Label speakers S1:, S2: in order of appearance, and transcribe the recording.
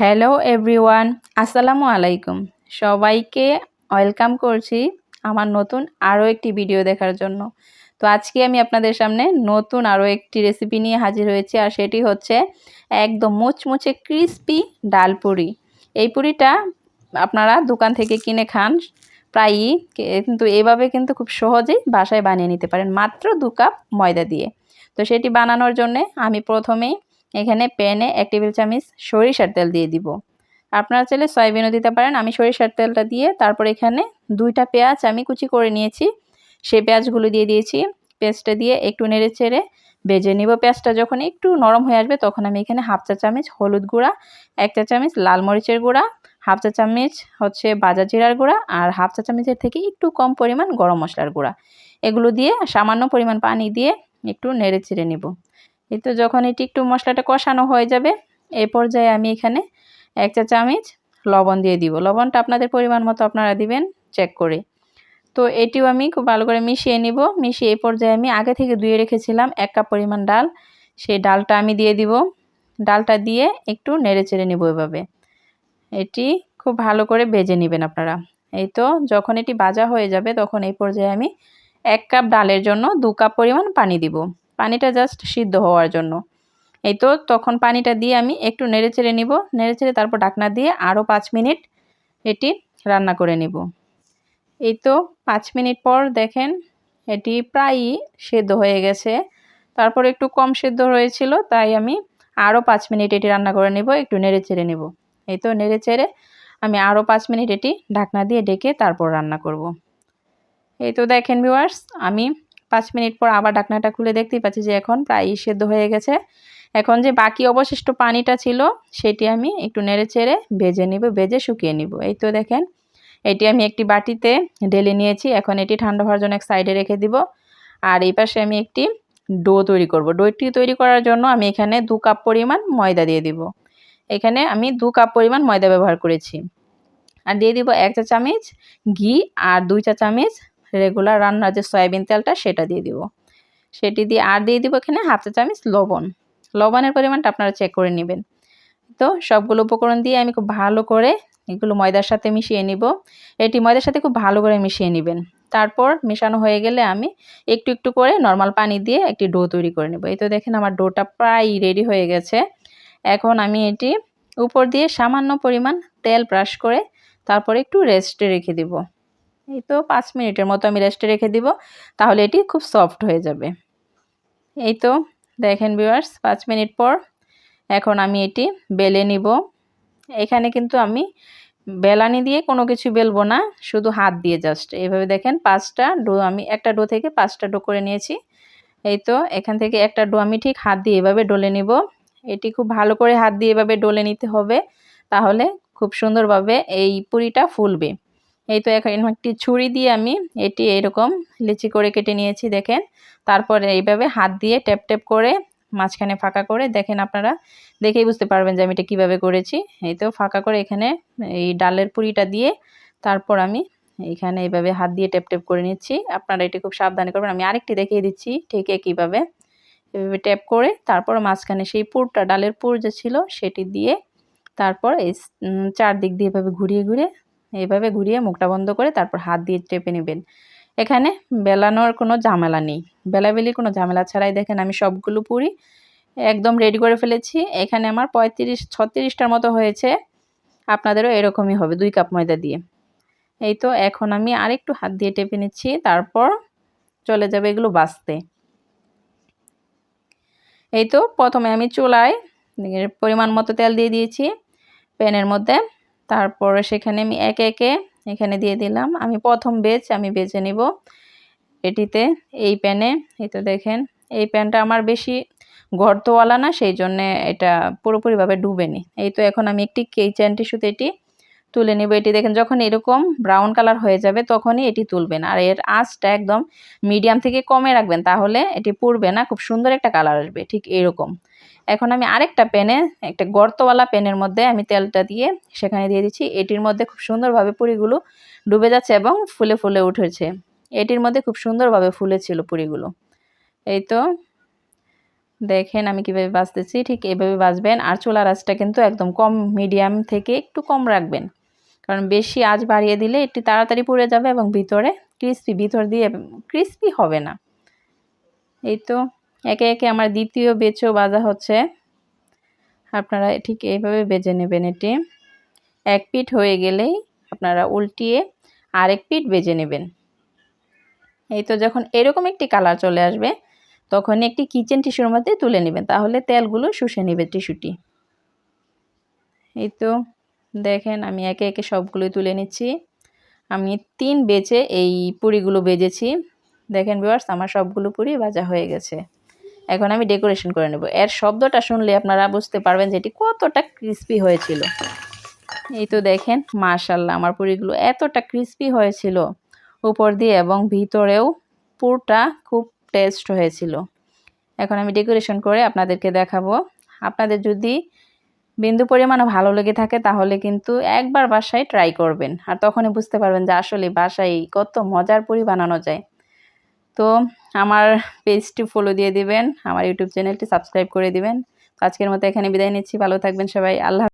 S1: Hello everyone আসসালামু আলাইকুম সবাইকে ওয়েলকাম করছি আমার নতুন আরও একটি ভিডিও দেখার জন্য। তো আজকে আমি আপনাদের সামনে নতুন আরও একটি রেসিপি নিয়ে হাজির হয়েছি, আর সেটি হচ্ছে একদম মুচমুচে ক্রিস্পি ডাল পুরি। এই পুরিটা আপনারা দোকান থেকে কিনে খান, প্রায়ই কিন্তু এভাবে কিন্তু খুব সহজেই বাসায় বানিয়ে নিতে পারেন, মাত্র দু কাপ ময়দা দিয়ে। তো সেটি বানানোর জন্যে আমি প্রথমেই এখানে প্যানে এক টেবিল চামচ সরিষার তেল দিয়ে দিব। আপনারা চাইলে সয়াবিনও দিতে পারেন। আমি সরিষার তেলটা দিয়ে তারপর এখানে দুইটা পেঁয়াজ আমি কুচি করে নিয়েছি। সেই পেঁয়াজগুলো দিয়ে দিয়েছি। পেঁয়াজটা দিয়ে একটু নেড়ে চেড়ে ভেজে নিব। পেঁয়াজটা যখন একটু নরম হয়ে আসবে তখন আমি এখানে হাফ চা চামচ হলুদ গুঁড়া, এক চা চামচ লাল মরিচের গুঁড়া, হাফ চা চামচ হচ্ছে বাজা জিরার গুঁড়া আর হাফ চা চামচের থেকে একটু কম পরিমাণ গরম মশলার গুঁড়া। এগুলো দিয়ে সামান্য পরিমাণ পানি দিয়ে একটু নেড়ে চেড়ে নেব। এই তো যখন এটি একটু মশলাটা কষানো হয়ে যাবে এই পর্যায়ে আমি এখানে এক চা চামচ লবণ দিয়ে দিব। লবণটা আপনাদের পরিমাণ মতো আপনারা দিবেন চেক করে। তো এটিও আমি খুব ভালো করে মিশিয়ে নিব। মিশিয়ে এই পর্যায়ে আমি আগে থেকে ধুয়ে রেখেছিলাম এক কাপ পরিমাণ ডাল। সেই ডালটা আমি দিয়ে দিব। ডালটা দিয়ে একটু নেড়ে চেড়ে নিব এভাবে। এটি খুব ভালো করে ভেজে নেবেন আপনারা। এই তো যখন এটি ভাজা হয়ে যাবে, তখন এই পর্যায়ে আমি এক কাপ ডালের জন্য দু কাপ পরিমাণ পানি দিব। পানিটা জাস্ট সিদ্ধ হওয়ার জন্য। এই তো, তখন পানিটা দিয়ে আমি একটু নেড়ে চেড়ে নিব। নেড়ে চেড়ে তারপর ডাকনা দিয়ে আরও পাঁচ মিনিট এটি রান্না করে নিব। এই তো, পাঁচ মিনিট পর দেখেন এটি প্রায়ই সেদ্ধ হয়ে গেছে। তারপর একটু কম সেদ্ধ হয়েছিল, তাই আমি আরও পাঁচ মিনিট এটি রান্না করে নেব, একটু নেড়ে চেড়ে নেব। এই তো নেড়ে চেড়ে আমি আরও পাঁচ মিনিট এটি ঢাকনা দিয়ে ডেকে তারপর রান্না করব। এই তো দেখেন ভিউয়ার্স আমি পাঁচ মিনিট পর আবার ঢাকনাটা খুলে দেখতেই পাচ্ছি যে এখন প্রায় সেদ্ধ হয়ে গেছে। এখন যে বাকি অবশিষ্ট পানিটা ছিল, সেটি আমি একটু নেড়ে চেড়ে ভেজে নিব, ভেজে শুকিয়ে নিব। এই তো দেখেন, এটি আমি একটি বাটিতে ঢেলে নিয়েছি। এখন এটি ঠান্ডা হওয়ার জন্য এক সাইডে রেখে দিব। আর এই পাশে আমি একটি ডো তৈরি করব। ডোটি তৈরি করার জন্য আমি এখানে দু কাপ পরিমাণ ময়দা দিয়ে দিব। এখানে আমি দু কাপ পরিমাণ ময়দা ব্যবহার করেছি। আর দিয়ে দিব এক চা চামচ ঘি আর দুই চা চামচ রেগুলার রান্নার যে সয়াবিন তেলটা সেটা দিয়ে দিব। সেটি দিয়ে আর দিয়ে দিব এখানে হাফ চা চামচ লবণ। লবণের পরিমাণটা আপনারা চেক করে নেবেন। তো সবগুলো উপকরণ দিয়ে আমি খুব ভালো করে এগুলো ময়দার সাথে মিশিয়ে নিব। এটি ময়দার সাথে খুব ভালো করে মিশিয়ে নেবেন। তারপর মেশানো হয়ে গেলে আমি একটু একটু করে নর্মাল পানি দিয়ে একটি ডো তৈরি করে নেব। এই তো দেখেন আমার ডোটা প্রায় রেডি হয়ে গেছে। এখন আমি এটি উপর দিয়ে সামান্য পরিমাণ তেল ব্রাশ করে তারপরে একটু রেস্টে রেখে দিব। এই তো পাঁচ মিনিটের মতো আমি রেস্টে রেখে দিব, তাহলে এটি খুব সফট হয়ে যাবে। এই তো, দেখেন ভিউয়ার্স পাঁচ মিনিট পর এখন আমি এটি বেলে নিব। এখানে কিন্তু আমি বেলানি দিয়ে কোনো কিছু বেলবো না, শুধু হাত দিয়ে জাস্ট এইভাবে দেখেন পাঁচটা ডো, আমি একটা ডো থেকে পাঁচটা ডো করে নিয়েছি। এই তো, এখান থেকে একটা ডো আমি ঠিক হাত দিয়ে এভাবে ডলে নিব। এটি খুব ভালো করে হাত দিয়ে এভাবে ডলে নিতে হবে, তাহলে খুব সুন্দরভাবে এই পুরিটা ফুলবে। এই তো এখন একটি ছুরি দিয়ে আমি এটি এরকম লিচি করে কেটে নিয়েছি, দেখেন। তারপরে এইভাবে হাত দিয়ে ট্যাপ ট্যাপ করে মাঝখানে ফাঁকা করে, দেখেন আপনারা, দেখেই বুঝতে পারবেন যে আমি এটা কীভাবে করেছি। এই তো ফাঁকা করে এখানে এই ডালের পুরিটা দিয়ে তারপর আমি এখানে এইভাবে হাত দিয়ে ট্যাপ ট্যাপ করে নিচ্ছি। আপনারা এটি খুব সাবধানে করবেন। আমি আরেকটি দেখিয়ে দিচ্ছি ঠিক কীভাবে এভাবে ট্যাপ করে তারপর মাঝখানে সেই পুরটা, ডালের পুর যে ছিল, সেটি দিয়ে তারপর এই চারদিক দিয়ে এভাবে ঘুরিয়ে ঘুরিয়ে এইভাবে ঘুরিয়ে মুখটা বন্ধ করে তারপর হাত দিয়ে চেপে নেবেন। এখানে বেলানোর কোনো ঝামেলা নেই। বেলাবেলির কোনো ঝামেলা ছাড়াই দেখেন আমি সবগুলো পুরি একদম রেডি করে ফেলেছি। এখানে আমার পঁয়ত্রিশ, ছত্রিশটার মতো হয়েছে। আপনাদেরও এরকমই হবে দুই কাপ ময়দা দিয়ে। এই তো এখন আমি আরেকটু হাত দিয়ে টেপে নিচ্ছি, তারপর চলে যাবে এগুলো বাঁচতে। এই তো প্রথমে আমি চুলায় পরিমাণ মতো তেল দিয়ে দিয়েছি। প্যানের মধ্যে তারপরে সেখানে আমি একে একে এখানে দিয়ে দিলাম। আমি প্রথম বেচ আমি বেছে নিব এটিতে, এই প্যানে এই তো দেখেন, এই প্যানটা আমার বেশি গর্তওয়ালা না, সেই জন্যে এটা পুরোপুরিভাবে ডুবেনি এই তো এখন আমি একটি কেইচান টিস্যুতে এটি তুলে নেব। এটি দেখেন যখন এরকম ব্রাউন কালার হয়ে যাবে তখনই এটি তুলবেন। আর এর আঁচটা একদম মিডিয়াম থেকে কমে রাখবেন, তাহলে এটি পুড়বে না, খুব সুন্দর একটা কালার আসবে, ঠিক এরকম। এখন আমি আরেকটা প্যানে একটা গর্তওয়ালা প্যানের মধ্যে আমি তেলটা দিয়ে সেখানে দিয়ে দিচ্ছি। এটির মধ্যে খুব সুন্দরভাবে পুরিগুলো ডুবে যাচ্ছে এবং ফুলে ফুলে উঠেছে। এটির মধ্যে খুব সুন্দরভাবে ফুলেছিল পুরিগুলো। এই তো দেখেন আমি কীভাবে বাঁচতেছি, ঠিক এভাবে বাঁচবেন। আর চুলার আঁচটা কিন্তু একদম কম মিডিয়াম থেকে একটু কম রাখবেন। কারণ বেশি আঁচ বাড়িয়ে দিলে একটু তাড়াতাড়ি পুড়ে যাবে এবং ভিতরে ক্রিস্পি ভিতর দিয়ে ক্রিস্পি হবে না। এই তো একে একে আমার দ্বিতীয় বেচও বাজা হচ্ছে। আপনারা ঠিক এইভাবে বেজে নেবেন এটি। এক পিঠ হয়ে গেলেই আপনারা উল্টিয়ে আরেক পিঠ বেজে নেবেন। এই তো যখন এরকম একটি কালার চলে আসবে, তখন একটি কিচেন টিস্যুর মধ্যে তুলে নেবেন, তাহলে তেলগুলো শুষে নেবে টিস্যুটি। এই তো দেখেন, আমি একে একে সবগুলোই তুলে নিচ্ছি। আমি তিন বেচে এই পুরিগুলো বেজেছি। দেখেন বিওয়ার্স আমার সবগুলো পুরি ভাজা হয়ে গেছে। এখন আমি ডেকোরেশন করে নেব। এর শব্দটা শুনলে আপনারা বুঝতে পারবেন যে এটি কতটা ক্রিস্পি হয়েছিল। এই তো দেখেন মাশাল্লাহ আমার পুরিগুলো এতটা ক্রিস্পি হয়েছিল। উপর দিয়ে এবং ভিতরেও পুরটা খুব টেস্ট হয়েছিল। এখন আমি ডেকোরেশন করে আপনাদেরকে দেখাবো। আপনাদের যদি বিন্দু পরিমাণও ভালো লেগে থাকে, তাহলে কিন্তু একবার বাসায় ট্রাই করবেন। আর তখনই বুঝতে পারবেন যে আসলে বাসায় কত মজার পুরি বানানো যায়। তো আমার পেজটি ফলো দিয়ে দিবেন, আমার ইউটিউব চ্যানেলটি সাবস্ক্রাইব করে দিবেন। আজকের মতো এখানে বিদায় নিচ্ছি, ভালো থাকবেন সবাই, আল্লাহ